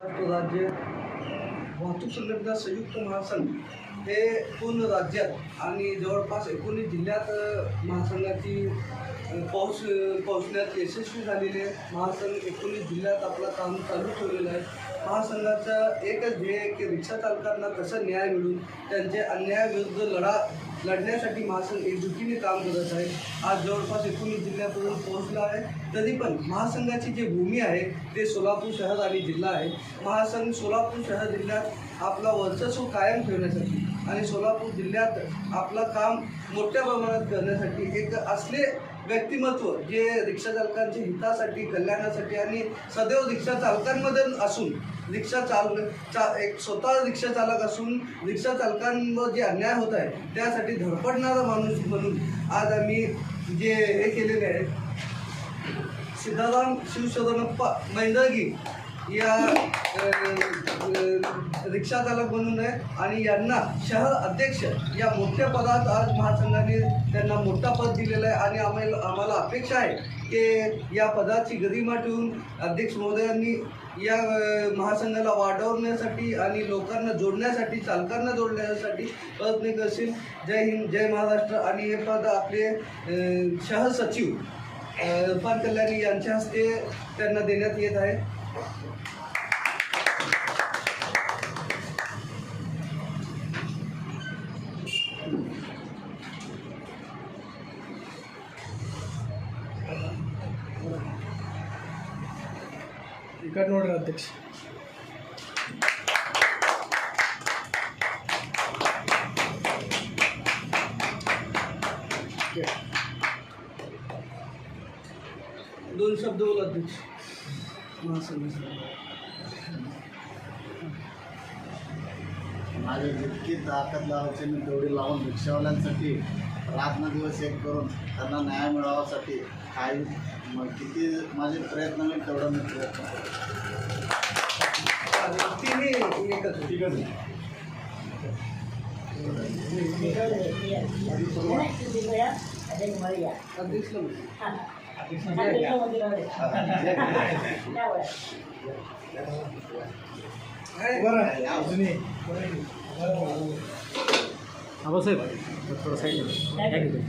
महाराष्ट्र राज्य वाहतूक संघटना संयुक्त महासंघ हे पूर्ण राज्यात आणि जवळपास एकोणीस जिल्ह्यात महासंघाची पाऊस पोहोचण्यात यशस्वी झालेले आहे. महासंघ एकोणीस जिल्ह्यात आपलं काम चालू ठेवलेलं आहे महासंघाचं एकच ध्येय की रिक्षा चालकांना कसं न्याय मिळून त्यांचे अन्यायाविरुद्ध लढा लढण्यासाठी महासंघ एकजुटीने काम करत आहे. आज जवळपास एकोणीस जिल्ह्यापर्यंत पोहोचला आहे. तरी पण महासंघाची जी भूमी आहे ते सोलापूर शहर आणि जिल्हा आहे. महासंघ सोलापूर शहर जिल्ह्यात आपला वर्चस्व कायम ठेवण्यासाठी आणि सोलापूर जिल्ह्यात आपलं काम मोठ्या प्रमाणात करण्यासाठी एक असले व्यक्तिमत्व जे रिक्षा चालकांच्या हितासाठी कल्याणासाठी आणि सदैव रिक्षा चालकांमध्ये असून रिक्षा चाल चा एक स्वतः रिक्षा चालक असून रिक्षा चालकांवर जे अन्याय होत आहे त्यासाठी धडपडणारा माणूस म्हणून आज आम्ही जे हे केलेले आहे सिद्धाराम शिवशरणप्पा मैंदळगी या रिक्षा चालक म्हणून आहे आणि यांना शहर अध्यक्ष या मोठ्या पदात आज महासंघाने त्यांना मोठा पद दिलेला आहे आणि आम्हाला आम्हाला अपेक्षा आहे की या पदाची गरिमा ठेवून अध्यक्ष महोदयांनी या महासंघाला वाढवण्यासाठी आणि लोकांना जोडण्यासाठी चालकांना जोडण्यासाठी प्रयत्न करशील. जय हिंद जय महाराष्ट्र. आणि हे पद आपले सहसचिव शहर सचिव कल्याणी यांच्या हस्ते त्यांना देण्यात येत आहे. ಕಡೆ ನೋಡ್ರಿ दोन शब्द बोला अध्यक्ष महासंघासाठी माझी जितकी ताकद लावायची मी तेवढी लावून रिक्षावाल्यांसाठी रात्र दिवस एक करून त्यांना न्याय मिळावासाठी काही मग किती माझे प्रयत्न होईल तेवढा मी प्रयत्न करतो అదే మోరియా అధ్యక్షులు అధ్యక్షులు మందిరాలే బాబాసాహెబ్ థ్యాంక్ యూ